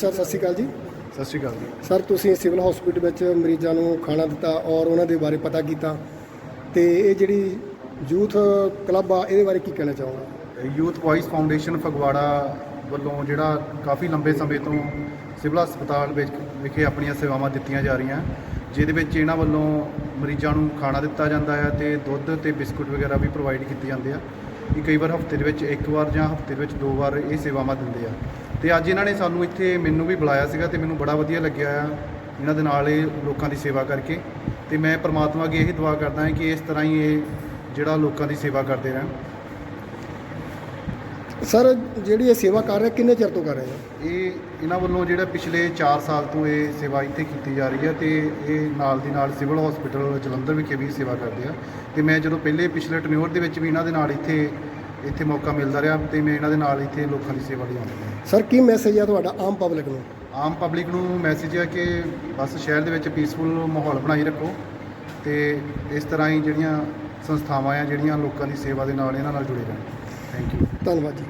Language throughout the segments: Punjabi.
ਸਰ ਸਤਿ ਸ਼੍ਰੀ ਅਕਾਲ ਜੀ। ਸਤਿ ਸ਼੍ਰੀ ਅਕਾਲ ਜੀ। ਸਰ ਤੁਸੀਂ ਸਿਵਲ ਹਸਪੀਟਲ ਵਿੱਚ ਮਰੀਜ਼ਾਂ ਨੂੰ ਖਾਣਾ ਦਿੱਤਾ ਔਰ ਉਹਨਾਂ ਦੇ ਬਾਰੇ ਪਤਾ ਕੀਤਾ। ਤੇ ਇਹ ਜਿਹੜੀ ਯੂਥ ਕਲੱਬ ਆ ਇਹਦੇ ਬਾਰੇ ਕੀ ਕਹਿਣਾ ਚਾਹੋਗੇ? ਯੂਥ ਵੌਇਸ ਫਾਊਂਡੇਸ਼ਨ ਫਗਵਾੜਾ ਵੱਲੋਂ ਜਿਹੜਾ ਕਾਫੀ ਲੰਬੇ ਸਮੇਂ ਤੋਂ ਸਿਵਲ ਹਸਪਤਾਲ ਵਿੱਚ ਵਿਖੇ ਆਪਣੀਆਂ ਸੇਵਾਵਾਂ ਦਿੱਤੀਆਂ ਜਾ ਰਹੀਆਂ। ਜਿਹਦੇ ਵਿੱਚ ਇਹਨਾਂ ਵੱਲੋਂ ਮਰੀਜ਼ਾਂ ਨੂੰ ਖਾਣਾ ਦਿੱਤਾ ਜਾਂਦਾ ਹੈ ਤੇ ਦੁੱਧ ਤੇ ਬਿਸਕੁਟ ਵਗੈਰਾ ਵੀ ਪ੍ਰੋਵਾਈਡ ਕੀਤੇ ਜਾਂਦੇ ਆ। ਇਹ ਕਈ ਵਾਰ ਹਫ਼ਤੇ ਦੇ ਵਿੱਚ ਇੱਕ ਵਾਰ ਜਾਂ ਹਫ਼ਤੇ ਦੇ ਵਿੱਚ ਦੋ ਵਾਰ ਇਹ ਸੇਵਾਵਾਂ ਦਿੰਦੇ ਆ। ਤੇ ਅੱਜ ਇਹਨਾਂ ਨੇ ਸਾਨੂੰ ਇੱਥੇ ਮੈਨੂੰ ਵੀ ਬੁਲਾਇਆ ਸੀਗਾ ਤੇ ਮੈਨੂੰ ਬੜਾ ਵਧੀਆ ਲੱਗਿਆ ਆ ਇਹਨਾਂ ਦੇ ਨਾਲ ਇਹ ਲੋਕਾਂ ਦੀ ਸੇਵਾ ਕਰਕੇ। ਤੇ ਮੈਂ ਪ੍ਰਮਾਤਮਾ ਅੱਗੇ ਇਹੀ ਦੁਆ ਕਰਦਾ ਹਾਂ ਕਿ ਇਸ ਤਰ੍ਹਾਂ ਹੀ ਇਹ ਜਿਹੜਾ ਲੋਕਾਂ ਦੀ ਸੇਵਾ ਕਰਦੇ ਰਹਿਣ। ਸਰ ਜਿਹੜੀ ਇਹ ਸੇਵਾ ਕਰ ਰਹੇ ਕਿੰਨੇ ਚਿਰ ਤੋਂ ਕਰ ਰਹੇ ਆ ਇਹ ਇਹਨਾਂ ਵੱਲੋਂ ਜਿਹੜਾ ਪਿਛਲੇ 4 ਸਾਲ ਤੋਂ ਇਹ ਸੇਵਾ ਇੱਥੇ ਕੀਤੀ ਜਾ ਰਹੀ ਹੈ ਤੇ ਇਹ ਨਾਲ ਦੀ ਨਾਲ ਸਿਵਲ ਹਸਪੀਟਲ ਜਲੰਧਰ ਵਿਖੇ ਵੀ ਸੇਵਾ ਕਰਦੇ ਆ। ਤੇ ਮੈਂ ਜਦੋਂ ਪਹਿਲੇ ਪਿਛਲੇ ਟਨਿਓਰ ਦੇ ਵਿੱਚ ਵੀ ਇਹਨਾਂ ਦੇ ਨਾਲ ਇੱਥੇ ਇੱਥੇ ਮੌਕਾ ਮਿਲਦਾ ਰਿਹਾ ਤੇ ਮੈਂ ਇਹਨਾਂ ਦੇ ਨਾਲ ਇੱਥੇ ਲੋਕਾਂ ਦੀ ਸੇਵਾ ਲਈ ਆਉਂਦਾ ਰਿਹਾ। ਸਰ ਕੀ ਮੈਸੇਜ ਆ ਤੁਹਾਡਾ ਆਮ ਪਬਲਿਕ ਨੂੰ? ਆਮ ਪਬਲਿਕ ਨੂੰ ਮੈਸੇਜ ਹੈ ਕਿ ਬਸ ਸ਼ਹਿਰ ਦੇ ਵਿੱਚ ਪੀਸਫੁਲ ਮਾਹੌਲ ਬਣਾਈ ਰੱਖੋ ਤੇ ਇਸ ਤਰ੍ਹਾਂ ਹੀ ਜਿਹੜੀਆਂ ਸੰਸਥਾਵਾਂ ਆ ਜਿਹੜੀਆਂ ਲੋਕਾਂ ਦੀ ਸੇਵਾ ਦੇ ਨਾਲ ਇਹਨਾਂ ਨਾਲ ਜੁੜੇ ਰਹਿਣ। ਥੈਂਕ ਯੂ ਧੰਨਵਾਦ ਜੀ।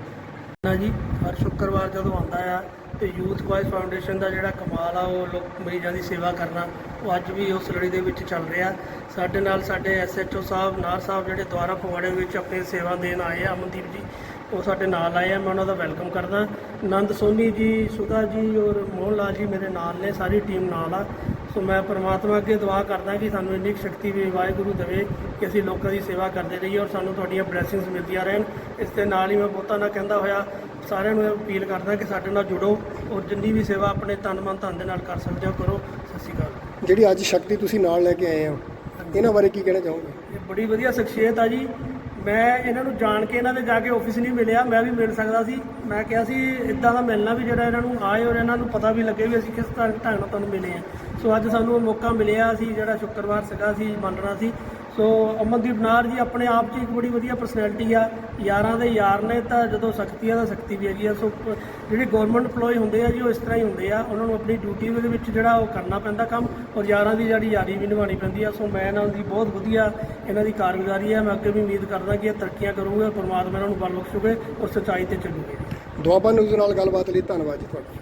ਨਾ ਜੀ ਹਰ ਸ਼ੁੱਕਰਵਾਰ ਜਦੋਂ ਆਉਂਦਾ ਆ ਤੇ ਯੂਥ ਵਾਈਜ਼ ਫਾਊਂਡੇਸ਼ਨ ਦਾ ਜਿਹੜਾ ਕਮਾਲ ਆ, ਉਹ ਲੋਕ ਮਰੀਜ਼ਾਂ ਦੀ ਸੇਵਾ ਕਰਨਾ, ਉਹ ਅੱਜ ਵੀ ਉਸ ਲੜੀ ਦੇ ਵਿੱਚ ਚੱਲ ਰਿਹਾ। ਸਾਡੇ ਨਾਲ ਸਾਡੇ ਐਸਐਚਓ ਸਾਹਿਬ, ਨਾਰ ਸਾਹਿਬ ਜਿਹੜੇ ਦੁਆਰਾ ਫਗਵਾੜੇ ਵਿੱਚ ਆਪਣੀ ਸੇਵਾ ਦੇਣ ਆਏ ਆ, ਅਮਨਦੀਪ ਜੀ, ਉਹ ਸਾਡੇ ਨਾਲ ਆਏ ਆ, ਮੈਂ ਉਹਨਾਂ ਦਾ ਵੈਲਕਮ ਕਰਦਾ। ਨੰਦ ਸੋਨੀ ਜੀ, ਸੁਧਾ ਜੀ ਔਰ ਮੋਹਨ ਲਾਲ ਜੀ ਮੇਰੇ ਨਾਲ ਨੇ, ਸਾਰੀ ਟੀਮ ਨਾਲ ਆ। ਸੋ ਮੈਂ ਪਰਮਾਤਮਾ ਅੱਗੇ ਦੁਆ ਕਰਦਾ ਕਿ ਸਾਨੂੰ ਇੰਨੀ ਸ਼ਕਤੀ ਵੀ ਵਾਹਿਗੁਰੂ ਦੇਵੇ ਕਿ ਅਸੀਂ ਲੋਕਾਂ ਦੀ ਸੇਵਾ ਕਰਦੇ ਰਹੀਏ ਔਰ ਸਾਨੂੰ ਤੁਹਾਡੀਆਂ ਬਲੇਸਿੰਗਸ ਮਿਲਦੀਆਂ ਰਹਿਣ। ਇਸ ਦੇ ਨਾਲ ਹੀ ਮੈਂ ਬਹੁਤਾ ਨਾ ਕਹਿੰਦਾ ਹੋਇਆ ਸਾਰਿਆਂ ਨੂੰ ਅਪੀਲ ਕਰਦਾ ਕਿ ਸਾਡੇ ਨਾਲ ਜੁੜੋ ਔਰ ਜਿੰਨੀ ਵੀ ਸੇਵਾ ਆਪਣੇ ਤਨ ਮਨ ਧਨ ਦੇ ਨਾਲ ਕਰ ਸਕਦੇ ਹੋ ਕਰੋ। ਸਤਿ ਸ਼੍ਰੀ ਅਕਾਲ। ਜਿਹੜੀ ਅੱਜ ਸ਼ਕਤੀ ਤੁਸੀਂ ਨਾਲ ਲੈ ਕੇ ਆਏ ਆ ਇਹਨਾਂ ਬਾਰੇ ਕੀ ਕਹਿਣਾ ਚਾਹੋਗੇ? ਇਹ ਬੜੀ ਵਧੀਆ ਸ਼ਖਸੀਅਤ ਆ ਜੀ। ਮੈਂ ਇਹਨਾਂ ਨੂੰ ਜਾਣ ਕੇ ਇਹਨਾਂ ਦੇ ਜਾ ਕੇ ਆਫਿਸ ਨਹੀਂ ਮਿਲਿਆ ਮੈਂ ਵੀ ਮਿਲ ਸਕਦਾ ਸੀ। ਮੈਂ ਕਿਹਾ ਸੀ ਇਦਾਂ ਦਾ ਮਿਲਣਾ ਵੀ ਜਿਹੜਾ ਇਹਨਾਂ ਨੂੰ ਆਏ ਔਰ ਇਹਨਾਂ ਨੂੰ ਪਤਾ ਵੀ ਲੱਗੇ ਵੀ ਅਸੀਂ ਕਿਸ ਤਰ੍ਹਾਂ ਢੰਗ ਨਾਲ ਤੁਹਾਨੂੰ ਮਿਲੇ ਆ ਸੋ ਅੱਜ ਸਾਨੂੰ ਮੌਕਾ ਮਿਲਿਆ ਸੀ, ਜਿਹੜਾ ਸ਼ੁੱਕਰਵਾਰ ਸੀਗਾ ਸੀ ਮੰਨਣਾ ਸੀ। ਸੋ ਅਮਨਦੀਪ ਨਾਰ ਜੀ, ਆਪਣੇ ਆਪ 'ਚ ਇੱਕ ਬੜੀ ਵਧੀਆ ਪਰਸਨੈਲਿਟੀ ਆ। ਯਾਰਾਂ ਦੇ ਯਾਰ ਨੇ ਤਾਂ ਜਦੋਂ ਸਖਤੀ ਆ ਤਾਂ ਸਖਤੀ ਵੀ ਹੈਗੀ ਆ। ਸੋ ਪ- ਜਿਹੜੇ ਗਵਰਨਮੈਂਟ EMPLOYE ਹੁੰਦੇ ਆ ਜੀ, ਉਹ ਇਸ ਤਰ੍ਹਾਂ ਹੀ ਹੁੰਦੇ ਆ। ਉਹਨਾਂ ਨੂੰ ਆਪਣੀ ਡਿਊਟੀ ਦੇ ਵਿੱਚ ਜਿਹੜਾ ਉਹ ਕਰਨਾ ਪੈਂਦਾ ਕੰਮ ਔਰ ਯਾਰਾਂ ਦੀ ਜਿਹੜੀ ਯਾਰੀ ਵੀ ਨਿਭਾਉਣੀ ਪੈਂਦੀ ਆ। ਸੋ ਮੈਂ ਇਹਨਾਂ ਦੀ ਬਹੁਤ ਵਧੀਆ ਇਹਨਾਂ ਦੀ ਕਾਰਗੁਜ਼ਾਰੀ ਆ। ਮੈਂ ਅੱਗੇ ਵੀ ਉਮੀਦ ਕਰਦਾ ਕਿ ਇਹ ਤਰੱਕੀਆਂ ਕਰੂਗੇ ਪਰਮਾਤਮਾ ਇਹਨਾਂ ਨੂੰ ਬਲ ਬਖਸ਼ੂਗੇ ਔਰ ਸੱਚਾਈ ਤੇ ਚੱਲੂਗੇ। ਦੁਆਬਾ ਨਿਊਜ਼ ਨਾਲ ਗੱਲਬਾਤ ਲਈ ਧੰਨਵਾਦ ਜੀ ਤੁਹਾਡਾ।